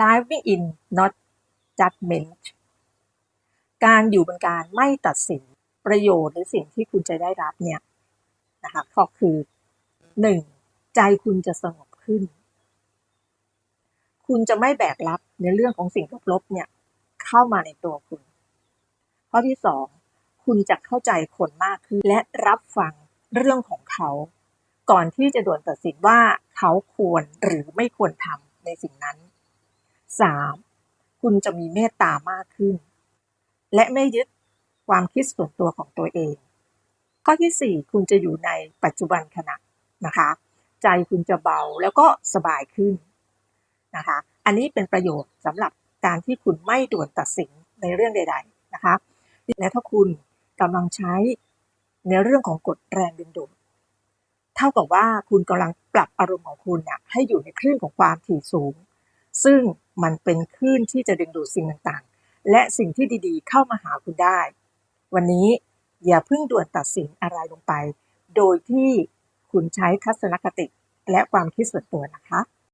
living in not judgment การอยู่บนการไม่ตัดสินประโยชน์หรือสิ่งที่คุณจะได้รับเนี่ยนะคะก็คือหนึ่งใจคุณจะสงบขึ้น คุณจะไม่แบกรับในเรื่องของสิ่งลบๆเนี่ยเข้ามาในตัวคุณ ข้อที่สองคุณจะเข้าใจคนมากขึ้น และรับฟังเรื่องของเขา ก่อนที่จะด่วนตัดสินว่าเขาควรหรือไม่ควรทำในสิ่งนั้น สามคุณจะมีเมตตามากขึ้น และไม่ยึดความคิดส่วนตัวของตัวเอง ข้อที่สี่คุณจะอยู่ในปัจจุบันขณะนะคะ ใจคุณจะเบาแล้วก็สบายขึ้นนะคะ อันนี้เป็นประโยชน์สำหรับการที่คุณไม่ด่วนตัดสินในเรื่องใด ๆนะคะ และถ้าคุณกำลังใช้ในเรื่องของกฎแรงดึงดูดเท่ากับว่าคุณกำลังปรับอารมณ์ของคุณเนี่ยให้อยู่ในคลื่นของความถี่สูง ซึ่ง มันเป็นคลื่นที่จะดึงดูดสิ่งต่างๆ และสิ่งที่ดีๆ เข้ามาหาคุณได้ วันนี้อย่าเพิ่งด่วนตัดสินอะไรลงไป โดยที่คุณใช้ทัศนคติและความคิดส่วนตัวนะคะ